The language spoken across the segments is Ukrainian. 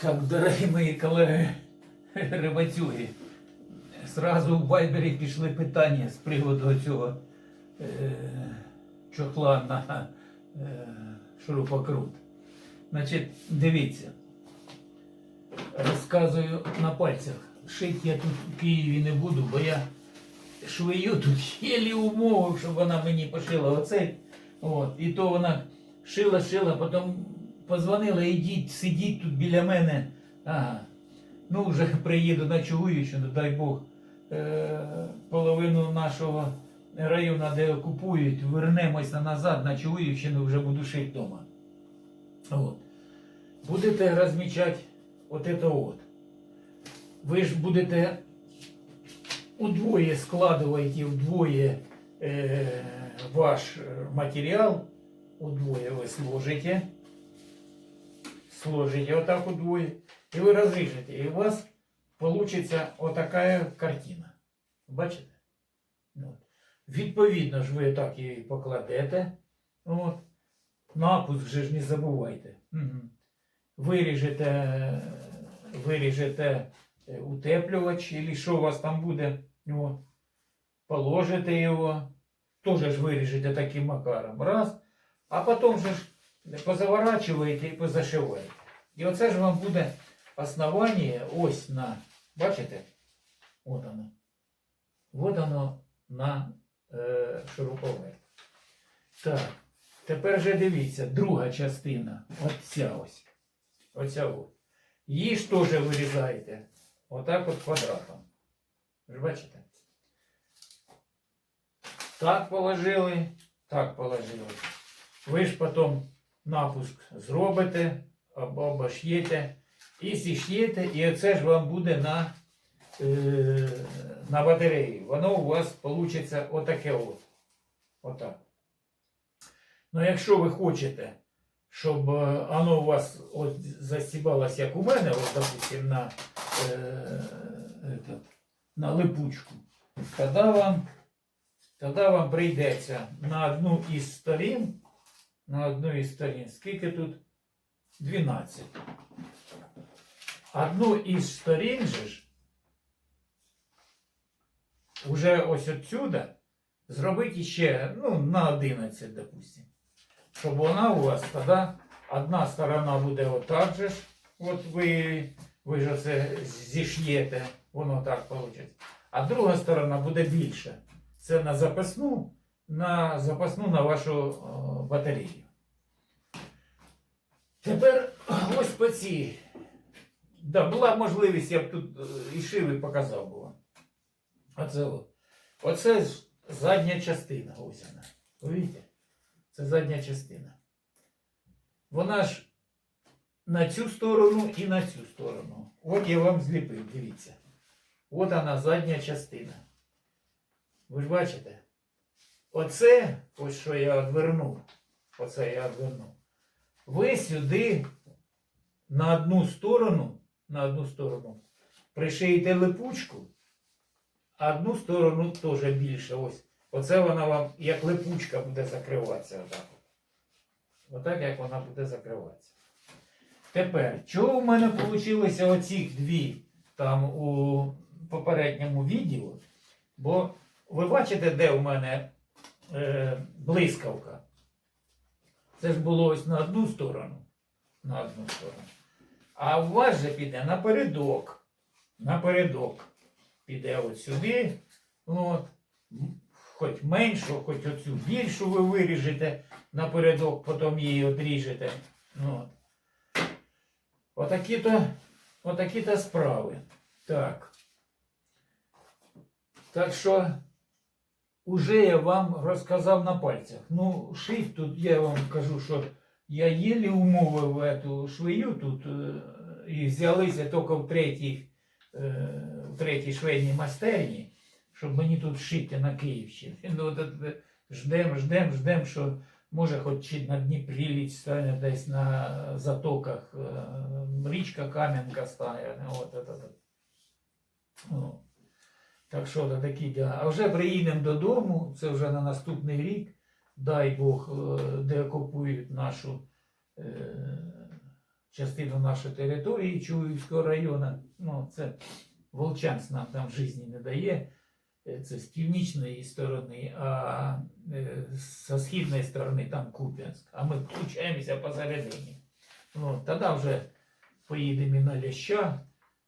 Так, дорогі мої колеги рибацюги, зразу в Вайбері пішли питання з приводу цього е, чохла на е, шурупокрут. Значить, дивіться, розказую на пальцях. Шить я тут в Києві не буду, бо я швию тут єлі умовив, щоб вона мені пошила оцей. От. І то вона шила, шила, потім позвонила, ідіть, сидіть тут біля мене. Ага. Ну, вже приїду на Чугуївщину, дай Бог, е- половину нашого району, де окупують, вернемося назад на Чугуївщину, вже буду шити вдома. От. Будете розмічати от это от. Ви ж будете удвоє складываете вдвоє э, ваш э, материал, удвоє вы сложите, сложите вот так удвоє, и вы разрежете, и у вас получится вот такая картина. Бачите? От. Відповідно ж ви так і покладете. От. Напуск же ж не забувайте. Виріжете, виріжете е, утеплювач, или що у вас там буде. От. Положите його, теж ж виріжете таким макаром. Раз. А потім же ж позаворачуєте і позашиваєте. І оце ж вам буде основання ось на, бачите? От воно. От воно на е, шуруповерт. Так, тепер же дивіться, друга частина. От ця ось. Оця ось. Її ж теж вирізаєте. Отак от квадратом. Ви бачите? Так положили, так положили. Ви ж потім напуск зробите, обош'єте і зіш'єте, і оце ж вам буде на, е, на батареї. Воно у вас вийде отаке от. Отак. Ну, якщо ви хочете, щоб е, воно у вас от застібалось, як у мене, от, допустим, на, е, этот, на липучку, тоді вам, тоді вам прийдеться на одну із сторін, на одну із сторін, скільки тут? 12. Одну із сторін же ж, уже ось отсюда, зробити ще, ну, на 11, допустим. Щоб вона у вас тоді, одна сторона буде отак же ж, от ви, ви ж це зіш'єте, воно так вийде. А друга сторона буде більша. Це на запасну, на запасну на вашу батарею. Тепер ось по цій. Да, була можливість, я б тут е, і шив і показав вам. Оце. Оце задня частина. Ось вона. Це задня частина. Вона ж на цю сторону і на цю сторону. От я вам зліпив, дивіться. От вона задня частина. Ви ж бачите? Оце, ось що я відвернув. Оце я відвернув. Ви сюди на одну сторону, на одну сторону пришиєте липучку, а одну сторону теж більше. Ось. Оце вона вам як липучка буде закриватися. Отак. Отак, як вона буде закриватися. Тепер, чого в мене вийшло оці дві там у попередньому відео? Бо ви бачите, де у мене е, блискавка? Це ж було ось на одну сторону. На одну сторону. А у вас же піде напередок. Напередок. Піде от сюди. От. Хоч меншу, хоч оцю більшу ви виріжете напередок, потім її одріжете. От. Отакі-то, отакі-то справи. Так. Так що уже я вам розказав на пальцях. Ну, шить тут я вам кажу, що я єлі умовив эту швею тут і взялися тільки в третій, е, в третій швейній майстерні, щоб мені тут шити на Київщині. Ну, ждем, ждем, ждем, що може хоч чи на Дніпрі ліч стане десь на затоках, е, річка Кам'янка стане. От, от, от. Так що то такі діла. А вже приїдемо додому, це вже на наступний рік. Дай Бог, е, де окупують нашу е, частину нашої території Чуївського району. Ну, це Волчанськ нам там в житті не дає. Е, Це з північної сторони, а е, з східної сторони там Куп'янськ. А ми включаємося посередині. Ну, тоді вже поїдемо на Ляща,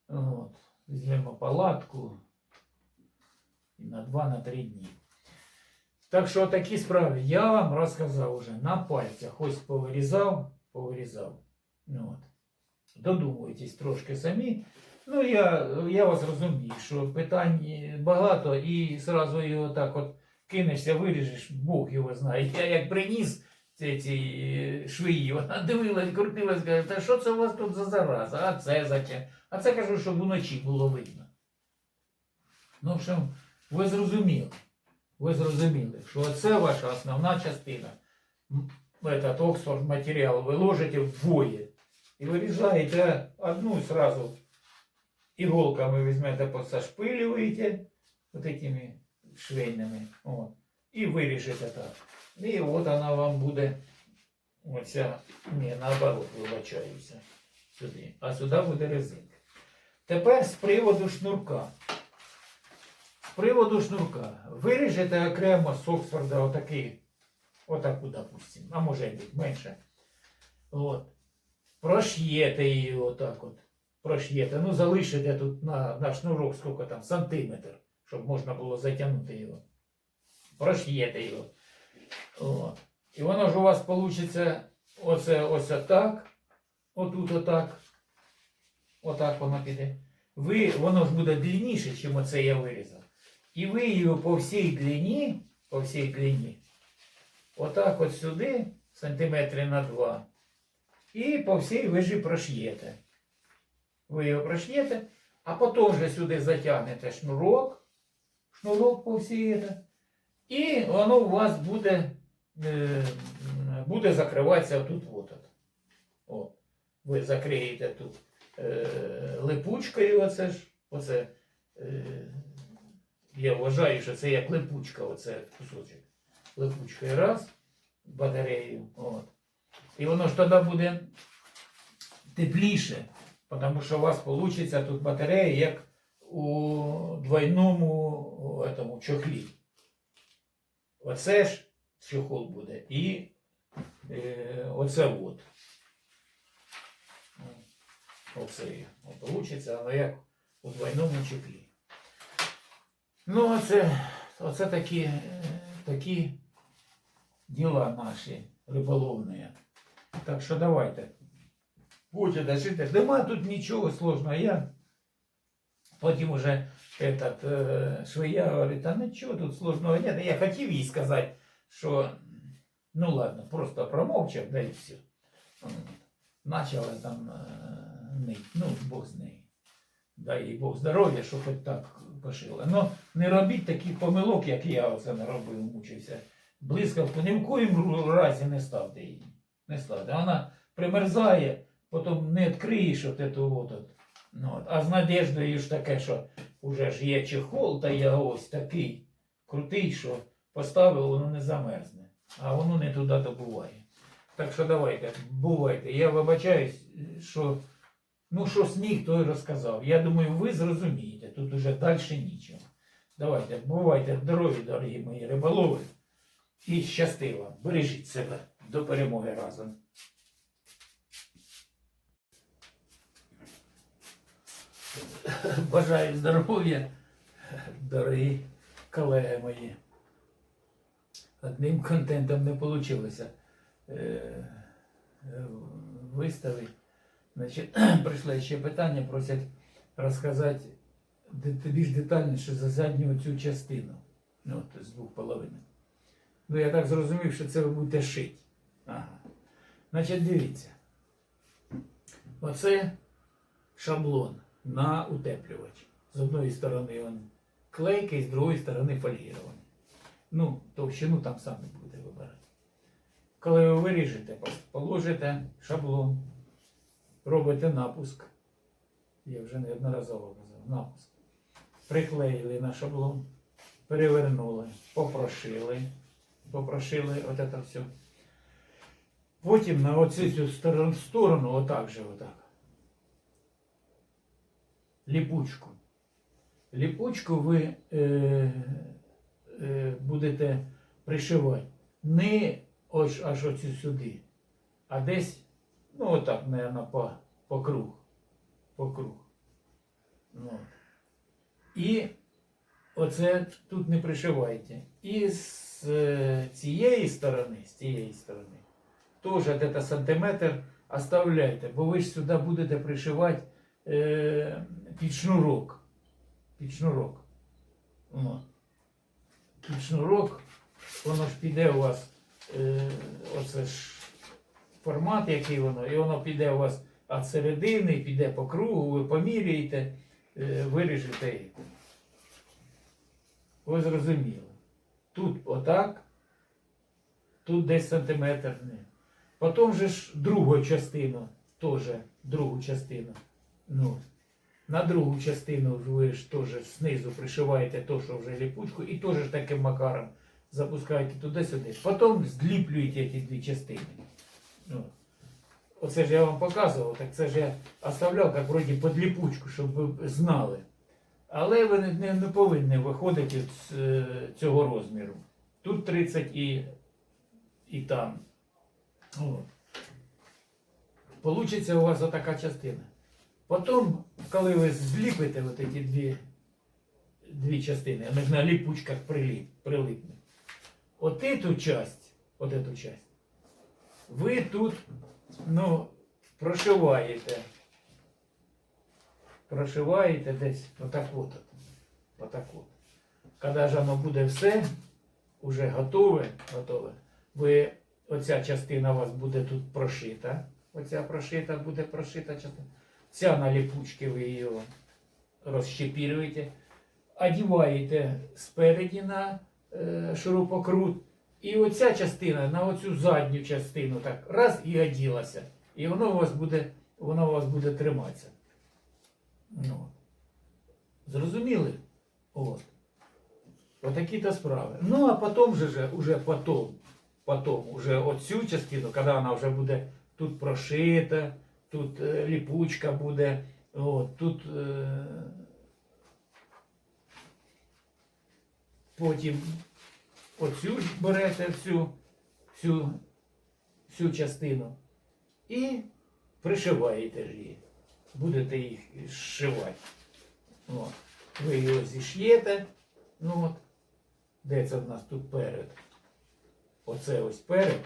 от, візьмемо палатку на 2-3 дні. Так що такі справи я вам розказав уже на пальцях. Ось повирізав, повирізав. Ну, от. Додумуйтесь трошки самі. Ну, я, я вас розумію, що питань багато і зразу його так от кинешся, виріжеш, Бог його знає. Я як приніс ці, ці е, швії, вона дивилась, крутилась, каже, та що це у вас тут за зараза? А це зачем? А це кажу, щоб вночі було видно. Ну, в общем, ви зрозуміли. Ви зрозуміли, що це ваша основна частина. Этот Оксфорд матеріал ви ложите вдвоє. І вирізаєте одну сразу иголками візьмете, посошпилюєте вот этими швейними. От, і виріжете так. І от вона вам буде оця, ні, наоборот, вибачаюся. Сюди. А сюди буде резинка. Тепер з приводу шнурка. Приводу шнурка. Виріжете окремо з Оксфорда отакий, отаку, допустим, а може бути менше. От. Прош'єте її отак от. Прош'єте. Ну, залишите тут на, на шнурок скільки там, сантиметр, щоб можна було затягнути його. Прош'єте його. От. І воно ж у вас вийде оце ось отак. Отут отак. Отак воно піде. Ви, воно ж буде длинніше, ніж оце я вирізав. І ви його по всій длині, по всій длині, отак от сюди, сантиметри на два. І по всій вижі прош'єте. Ви його прош'єте, а потім вже сюди затягнете шнурок, шнурок по всій. І воно у вас буде, е, буде закриватися тут от. О, ви закриєте тут е, липучкою, оце ж, оце, е, я вважаю, що це як липучка, оце кусочок. Липучкою раз, батарею. От. І воно ж тоді буде тепліше, тому що у вас вийде тут батарея, як у двойному этому, чохлі. Оце ж чохол буде. І е, оце от. Оце вийде, воно як у двойному чохлі. Ну, оце, оце такі, е, такі діла наші риболовні. Так що давайте. Будете жити. Нема тут нічого сложного. Я потім уже этот, э, швея говорить, а нічого тут сложного нет. Я хотів їй сказати, що ну ладно, просто промовчав, да і все. От. Начала там э, нить. Ну, Бог з нею. Дай їй Бог здоров'я, що хоч так пошила. Ну, не робіть таких помилок, як я оце наробив, мучився. Блискавку ні в коїм разі не ставте її. Не ставте. Вона примерзає, потім не відкриєш от от. от. Ну, от. А з надеждою ж таке, що вже ж є чехол, та я ось такий крутий, що поставив, воно не замерзне. А воно не туди добуває. Так що давайте, бувайте. Я вибачаюсь, що ну що сніг, той розказав. Я думаю, ви зрозумієте, тут уже далі нічого. Давайте, бувайте здорові, дорогі мої риболови. І щасти вам. Бережіть себе до перемоги разом. Бажаю здоров'я, дорогі колеги мої. Одним контентом не вийшло виставити. Значить, прийшло ще питання, просять розказати більш детальніше за задню цю частину. Ну, от, з двох половин. Ну, я так зрозумів, що це ви будете шити. Ага. Значить, дивіться. Оце шаблон на утеплювач. З одної сторони він клейкий, з другої сторони фольгірований. Ну, товщину там самі будете вибирати. Коли ви виріжете, положите шаблон, робите напуск. Я вже неодноразово казав, напуск. Приклеїли на шаблон, перевернули, попрошили, попрошили от це все. Потім на оцю цю сторону, отак же, отак. Ліпучку. Ліпучку ви е, е, будете пришивати не ось аж оцю сюди, а десь, ну отак, наверное, по, по круг. По круг. Ну. І оце тут не пришивайте. І з е, цієї сторони, з цієї сторони, теж где-то сантиметр оставляйте, бо ви ж сюди будете пришивати е, під шнурок. Під шнурок. О. Під шнурок, воно ж піде у вас, е, оце ж формат, який воно, і воно піде у вас від середини, піде по кругу, ви поміряєте, е, виріжете. і- Ви зрозуміли. Тут отак, тут десь сантиметр. Потім же ж другу частину, теж другу частину. Ну, на другу частину ви ж теж знизу пришиваєте то, що вже ліпучку, і теж таким макаром запускаєте туди-сюди. Потім зліплюєте ці дві частини. Ну, оце ж я вам показував, так це ж я оставляв як вроді під ліпучку, щоб ви знали. Але ви не, не, повинні виходити з е, цього розміру. Тут 30 і, і там. Получиться у вас отака частина. Потім, коли ви зліпите от ці дві, дві частини, вони на ліпучках приліп, прилипнуть. От эту часть, от эту часть, ви тут, ну, прошиваєте. Прошиваєте десь отак от. Отак от. Коли ж воно буде все, уже готове, готове, ви, оця частина у вас буде тут прошита. Оця прошита буде прошита частина. Ця на ліпучки ви її розщепірюєте, одіваєте спереді на е, шурупокрут. І оця частина на оцю задню частину так раз і оділася. І воно у вас буде, воно у вас буде триматися. Ну. Зрозуміли? От. Отакі то справи. Ну, а потім же, же уже потом, потом, уже оцю частину, коли вона вже буде тут прошита, тут е, ліпучка буде, от, тут е, потім оцю ж берете всю, всю, всю частину і пришиваєте ж її. Будете їх зшивати. От. Ви його зіш'єте. Ну от. Де це в нас тут перед? Оце ось перед,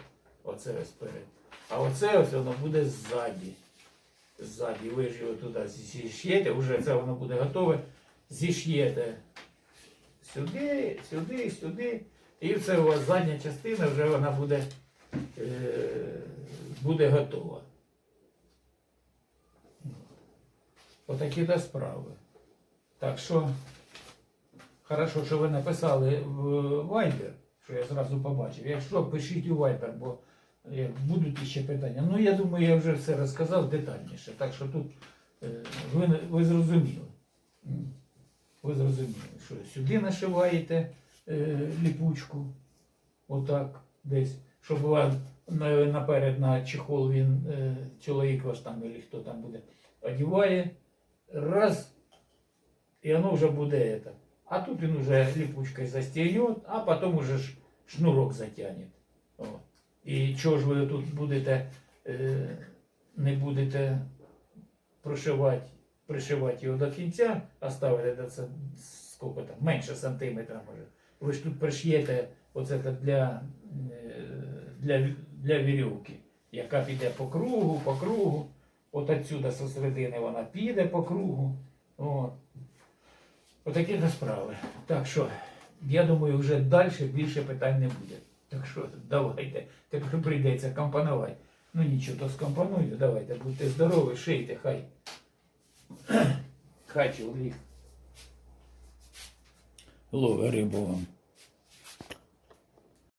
оце ось перед. А оце ось воно буде ззаді. Ззаді. Ви ж його туди зіш'єте, вже це воно буде готове. Зіш'єте сюди, сюди, сюди. І це у вас задня частина, вже вона буде, е, буде готова. Отакі то справи. Так що, хорошо, що ви написали в Viber, що я зразу побачив. Якщо пишіть у Viber, бо е, будуть ще питання. Ну, я думаю, я вже все розказав детальніше. Так що тут е, ви, ви зрозуміли. Ви зрозуміли, що сюди нашиваєте ліпучку, отак десь, щоб вам наперед на чехол він, е, чоловік ваш там, або хто там буде, одіває, раз, і воно вже буде это. А тут він уже липучкой застегнет, а потом уже ж шнурок затягнет. О. І чого ж ви тут будете, е, не будете прошивати, пришивати його до кінця, оставити це, скільки там, менше сантиметра може. Ви ж тут приш'єте оце для, е, для, для вірьовки, яка піде по кругу, по кругу. От отсюда зі середини вона піде по кругу. От. Отакі то справи. Так що, я думаю, вже далі більше питань не буде. Так що, давайте. Тепер прийдеться компонувати. Ну нічого, то скомпоную. Давайте, будьте здорові, шийте, хай. Хай чоловік. Лове рибу.